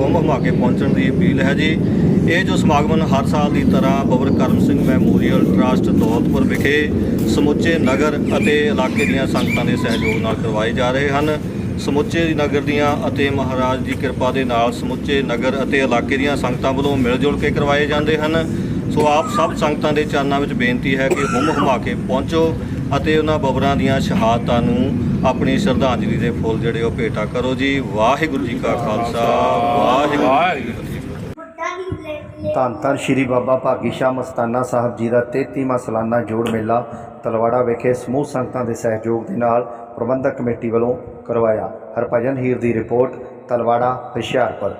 ਹੁਮ ਹੁਮਾ ਕੇ ਪਹੁੰਚਣ ਦੀ ਅਪੀਲ ਹੈ ਜੀ। ਇਹ ਜੋ ਸਮਾਗਮ ਹਰ ਸਾਲ ਦੀ ਤਰ੍ਹਾਂ ਬਬਰ ਕਰਮ ਸਿੰਘ ਮੈਮੋਰੀਅਲ ਟਰਸਟ ਦੌਲਤਪੁਰ ਵਿਖੇ ਸਮੁੱਚੇ ਨਗਰ ਅਤੇ ਇਲਾਕੇ ਦੀਆਂ ਸੰਗਤਾਂ ਦੇ ਸਹਿਯੋਗ ਨਾਲ ਕਰਵਾਏ ਜਾ ਰਹੇ ਹਨ। ਸਮੁੱਚੇ ਨਗਰ ਦੀਆਂ ਅਤੇ ਮਹਾਰਾਜ ਦੀ ਕਿਰਪਾ ਦੇ ਨਾਲ ਸਮੁੱਚੇ ਨਗਰ ਅਤੇ ਇਲਾਕੇ ਦੀਆਂ ਸੰਗਤਾਂ ਵੱਲੋਂ ਮਿਲ ਜੁਲ ਕੇ ਕਰਵਾਏ ਜਾਂਦੇ ਹਨ। ਸੋ ਆਪ ਸਭ ਸੰਗਤਾਂ ਦੇ ਚਰਨਾਂ ਵਿੱਚ ਬੇਨਤੀ ਹੈ ਕਿ ਹੁਮ ਹੁਮਾ ਕੇ ਪਹੁੰਚੋ। ਅਤੇ ਉਹਨਾਂ ਬਬਰਾਂ ਦੀਆਂ ਸ਼ਹਾਦਤਾਂ ਨੂੰ ਆਪਣੀ ਸ਼ਰਧਾਂਜਲੀ ਦੇ ਫੁੱਲ ਜਿਹੜੇ ਉਹ ਭੇਟਾ ਕਰੋ ਜੀ। ਵਾਹਿਗੁਰੂ ਜੀ ਕਾ ਖਾਲਸਾ। ਵਾਹਿਗੁਰੂ ਜੀ ਧੰਨ ਧੰਨ ਸ਼੍ਰੀ ਬਾਬਾ ਭਾਗੀ ਸ਼ਾਹ ਮਸਤਾਨਾ ਸਾਹਿਬ ਜੀ ਦਾ 33ਵਾਂ ਸਾਲਾਨਾ ਜੋੜ ਮੇਲਾ ਤਲਵਾੜਾ ਵਿਖੇ ਸਮੂਹ ਸੰਗਤਾਂ ਦੇ ਸਹਿਯੋਗ ਦੇ ਨਾਲ ਪ੍ਰਬੰਧਕ ਕਮੇਟੀ ਵੱਲੋਂ ਕਰਵਾਇਆ। ਹਰਭਜਨ ਹੀਰ ਦੀ ਰਿਪੋਰਟ ਤਲਵਾੜਾ, ਹੁਸ਼ਿਆਰਪੁਰ।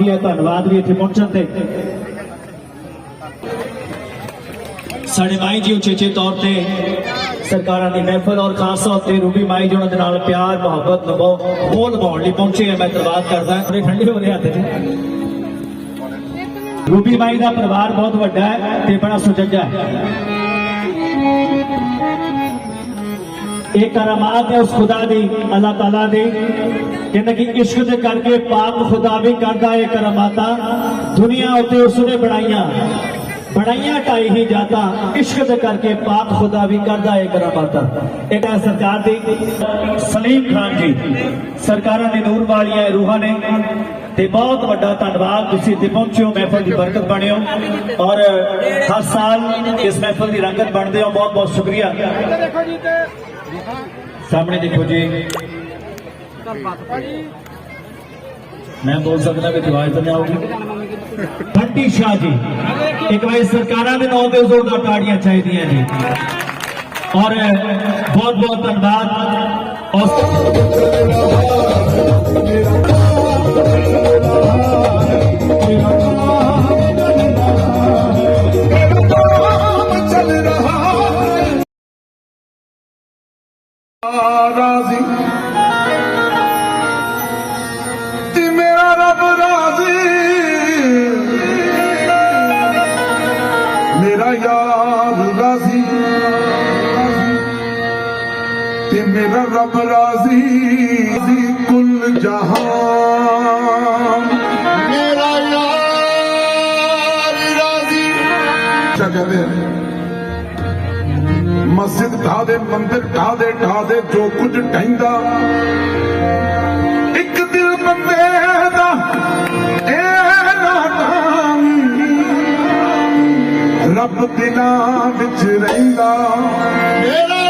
ਮੁਬਾਰਕਬਾਦ ਹੈ ਧੰਨਵਾਦ ਵੀ ਇੱਥੇ ਪਹੁੰਚਣ ਤੇ। ਸਾਡੇ ਮਾਈ ਜੀ ਉਚੇਚੇ ਤੌਰ ਤੇ ਸਰਕਾਰਾਂ ਦੀ ਮਹਿਫਲ ਔਰ ਖਾਸ ਤੌਰ ਤੇ ਰੂਬੀ ਮਾਈ ਜੀ ਉਹਨਾਂ ਦੇ ਨਾਲ ਪਿਆਰ, ਮੁਹੱਬਤ ਨਿਭਾਉ ਬੋਲ ਨਿਭਾਉਣ ਲਈ ਪਹੁੰਚੇ ਆ। ਮੈਂ ਧੰਨਵਾਦ ਕਰਦਾ ਥੋੜੇ ਠੰਡੇ ਹੋ ਰਹੇ ਹੱਥ 'ਚ। ਰੂਬੀ ਮਾਈ ਦਾ ਪਰਿਵਾਰ ਬਹੁਤ ਵੱਡਾ ਹੈ ਤੇ ਬੜਾ ਸੁਚੱਜਾ ਹੈ। ਇਹ ਕਰਾਮਾਤ ਹੈ ਉਸ ਖੁਦਾ ਦੀ, ਅੱਲਾਹ ਤਾਲਾ ਦੀ। ਕਹਿੰਦਾ ਕਿ ਇਸ਼ਕ ਦੇ ਕਰਕੇ ਪਾਕ ਖੁਦਾ ਵੀ ਕਰਦਾ ਏ ਕਰਮਾਤਾ ਦੁਨੀਆ ਉੱਤੇ ਉਸ ਬਣਾਈਆਂ ਬਣਾਈਆਂ ਢਾਈ ਹੀ ਜਾਤਾ। ਇਸ਼ਕ ਦੇ ਕਰਕੇ ਪਾਕ ਖੁਦਾ ਵੀ ਕਰਦਾ ਇਹ ਕਰਾਮਾਤਾਂ ਇਹ ਸਰਕਾਰ ਦੀ, ਸਲੀਮ ਖਾਨ ਜੀ, ਸਰਕਾਰਾਂ ਦੇ ਨੂਰ ਵਾਲੀਆਂ ਰੂਹਾਂ ਨੇ। ਤੇ ਬਹੁਤ ਵੱਡਾ ਧੰਨਵਾਦ ਤੁਸੀਂ ਇੱਥੇ ਪਹੁੰਚਿਓ ਮਹਿਫਲ ਦੀ ਬਰਕਤ ਬਣਿਓ ਔਰ ਹਰ ਸਾਲ ਇਸ ਮਹਿਫਲ ਦੀ ਰੰਗਤ ਬਣਦੇ ਹੋ। ਬਹੁਤ ਬਹੁਤ ਸ਼ੁਕਰੀਆ। ਸਾਹਮਣੇ ਦੇਖੋ ਜੀ। ਮੈਂ ਬੋਲ ਸਕਦਾ ਕਿ ਆਵਾਜ਼ ਤਾਂ ਨਹੀਂ ਆਉਗੀ ਬੰਟੀ ਸ਼ਾਹ ਜੀ ਇੱਕ ਵਾਰੀ ਸਰਕਾਰਾਂ ਦੇ ਨਾਂ ਤੇ ਜ਼ੋਰਦਾਰ ਤਾੜੀਆਂ ਚਾਹੀਦੀਆਂ ਜੀ ਔਰ ਬਹੁਤ ਬਹੁਤ ਧੰਨਵਾਦ ਔਰ चल رب راضی کل جہاں میرا یار راضی کیا کہتے ہیں مسجد ਢਾ ਦੇ ਮੰਦਿਰ ਢਾ ਦੇ ਢਾ ਦੇ ਜੋ ਕੁਝ ਢੈਂਦਾ ਇੱਕ ਦਿਲ ਬੰਦੇ ਦਾ ਇਹ ਨਾਟਾਂ ਰੱਬ ਦਿਲਾਂ ਵਿੱਚ ਰਹਿੰਦਾ ਮੇਰਾ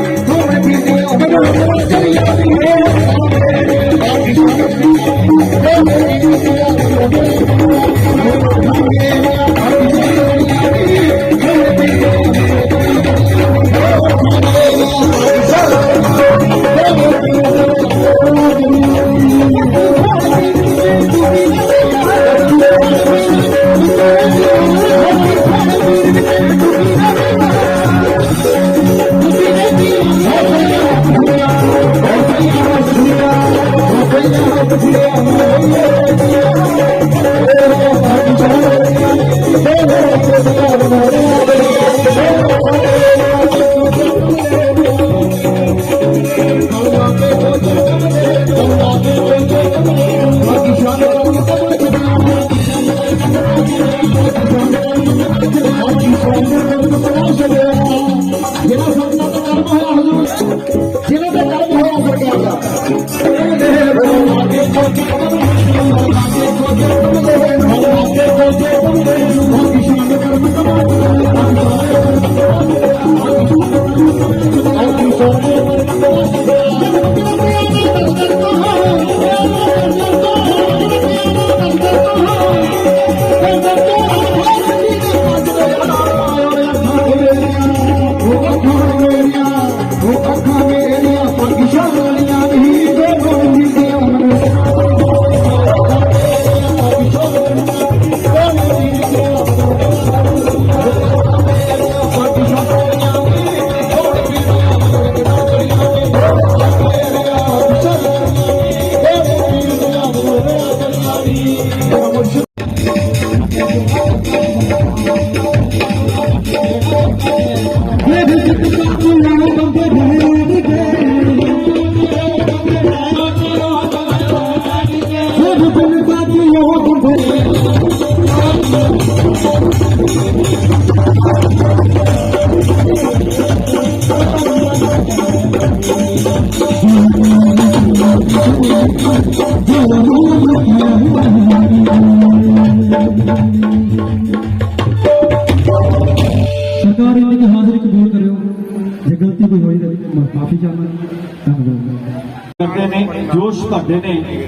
ਜੋਸ਼ ਨੇ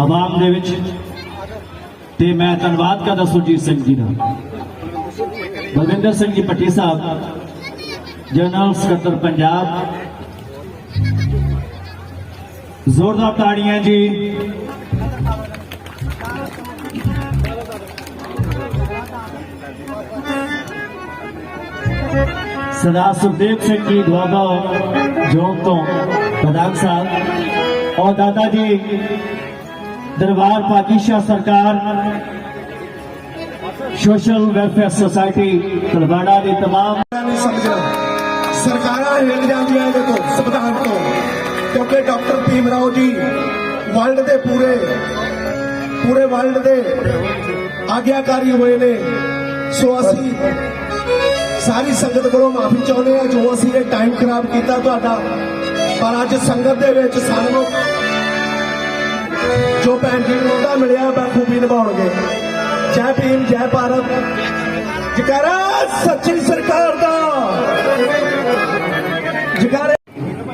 ਆਵਾਮ ਦੇ ਵਿੱਚ। ਤੇ ਮੈਂ ਧੰਨਵਾਦ ਕਰਦਾ ਸੁਰਜੀਤ ਸਿੰਘ ਜੀ ਦਾ। ਬਲਵਿੰਦਰ ਸਿੰਘ ਜੀ ਪੱਟੀ ਸਾਹਿਬ, ਜਨਰਲ ਸਕੱਤਰ ਪੰਜਾਬ। ਜ਼ੋਰਦਾਰ ਤਾੜੀਆਂ ਜੀ। ਸਰਦਾਰ ਸੁਖਦੇਵ ਸਿੰਘ ਜੀ ਦੁਆਬਾ ਜੋਗ ਤੋਂ ਪ੍ਰਧਾਨ ਸਾਹਿਬ। ਔਰ ਦਾਦਾ ਜੀ, ਦਰਬਾਰ ਪਾਕਿਸ਼ਾ ਸਰਕਾਰ, ਸੋਸ਼ਲ ਵੈਲਫੇਅਰ ਸੁਸਾਇਟੀ ਤਲਵਾੜਾ ਦੇ ਤਮਾਮ ਨਹੀਂ ਸਮਝਣਾ ਸਰਕਾਰਾਂ ਹਿੱਲ ਜਾਂਦੀਆਂ ਇਹਦੇ ਤੋਂ, ਸੰਵਿਧਾਨ ਤੋਂ। ਕਿਉਂਕਿ ਡਾਕਟਰ ਭੀਮ ਰਾਓ ਜੀ ਵਰਲਡ ਦੇ ਪੂਰੇ ਪੂਰੇ ਵਰਲਡ ਦੇ ਆਗਿਆਕਾਰੀ ਹੋਏ ਨੇ। ਸੋ ਅਸੀਂ ਸਾਰੀ ਸੰਗਤ ਕੋਲੋਂ ਮਾਫੀ ਚਾਹੁੰਦੇ ਆ ਜੋ ਅਸੀਂ ਇਹ ਟਾਈਮ ਖਰਾਬ ਕੀਤਾ, ਤੁਹਾਡਾ ਪਰ ਅੱਜ ਸੰਗਤ ਦੇ ਵਿੱਚ ਸਾਨੂੰ ਜੋ ਭੈਣ ਜੀ ਨੂੰ ਉਹਦਾ ਮਿਲਿਆ ਬਖੂਬੀ ਨਿਭਾਉਣਗੇ। ਜੈ ਭੀਮ, ਜੈ ਭਾਰਤ। ਜਕਾਰਾ ਸੱਚੀ ਸਰਕਾਰ ਦਾ। ਜਕਾਰੇ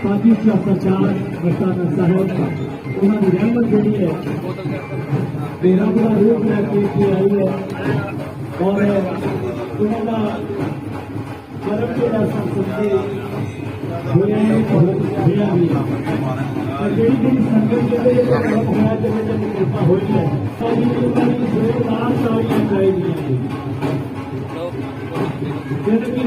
ਪਾਕਿਸਤਾਨ ਸਰਕਾਰ ਮਸਤਾਨਾ ਸਾਹਿਬ ਉਹਨਾਂ ਦੀ ਰਹਿਮਤ ਜਿਹੜੀ ਹੈ ਮੇਰਾ ਬੜਾ ਰੂਪ ਲੈ ਕੇ ਇੱਥੇ ਆਈ ਹੈ। ਔਰ ਉਹਨਾਂ ਦਾ ਕਰਮ ਜਿਹੜਾ ਸੰਸਦੇ ਹੋਇਆ ਹੈ ਬਹੁਤ ਹੋਇਆ ਵੀ ਹੈ ਔਰ ਜਿਹੜੀ ਜਿਹੜੀ ਸੰਗਤ ਦੇ ਵਿੱਚ ਬਹੁਤ ਹੋਇਆ ਜਿਹਦੇ ਤੇ ਕਿਰਪਾ ਹੋਈ ਹੈ ਤਾਂ ਜੀ ਉਹਨਾਂ ਦੀ ਜ਼ੋਰਦਾਰ ਤਾੜੀਆਂ ਚਾਹੀਦੀਆਂ ਨੇ ਜਦ ਕਿ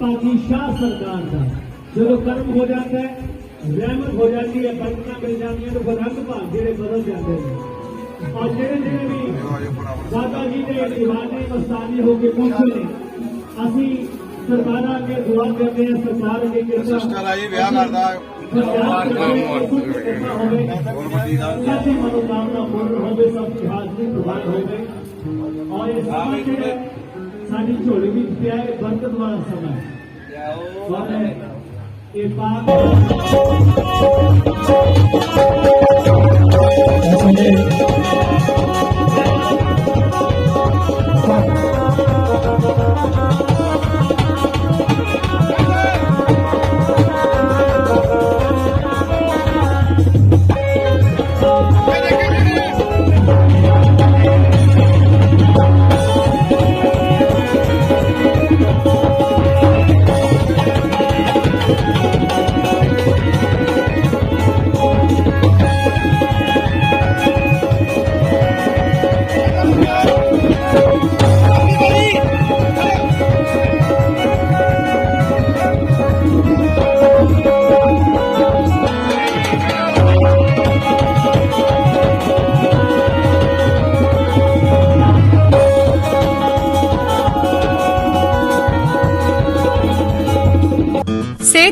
پاکی شاہ سرکار کا۔ جب کرم ہو جاتا ہے رحمت ہو جاتی ہے برکت مل جاتی ہے تو پھر رنگ بھاگ جڑے بدل جاتے ہیں۔ اور جڑے جڑے بھی دادا جی نے دیوانے مستانی ہو کے پہنچے اسی سرکار کے دعا کرتے ہیں سرکار کے کرتا سرکار آئی ویاہ کردا منوکامنا پورن ہوگی سب کی حاضری اور ਸਾਡੀ ਝੋਲੀ ਵਿੱਚ ਪਿਆ ਹੈ ਬਰਕਤ ਵਾਲਾ ਸਮਾਂ ਇਹ ਪਾਕ ਸਿਹਤ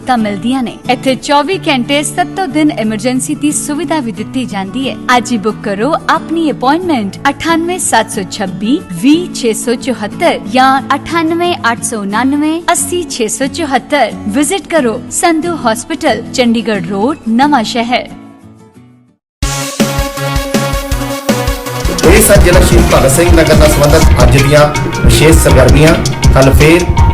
ਸਹੂਲਤਾਂ ਮਿਲਦੀਆਂ ਨੇ। ਇੱਥੇ 24 ਘੰਟੇ 7 ਦਿਨ ਐਮਰਜੈਂਸੀ ਦੀ ਸੁਵਿਧਾ ਵੀ ਦਿੱਤੀ ਜਾਂਦੀ ਹੈ। ਅੱਜ ਹੀ ਬੁੱਕ ਕਰੋ ਆਪਣੀ ਅਪਾਇੰਟਮੈਂਟ 98726 20674 ਜਾਂ 98899 80674 ਵਿਜ਼ਿਟ ਕਰੋ ਸੰਧੂ ਹਸਪੀਟਲ ਚੰਡੀਗੜ੍ਹ ਰੋਡ ਨਵਾਂ ਸ਼ਹਿਰ। ਇਹ ਸਨ ਜ਼ਿਲ੍ਹਾ ਸ਼ਹੀਦ ਭਗਤ ਸਿੰਘ ਨਗਰ ਨਾਲ ਸੰਬੰਧਿਤ ਅੱਜ ਦੀਆਂ ਵਿਸ਼ੇਸ਼ ਸਰਗਰਮੀਆਂ। ਕੱਲ ਫੇਰ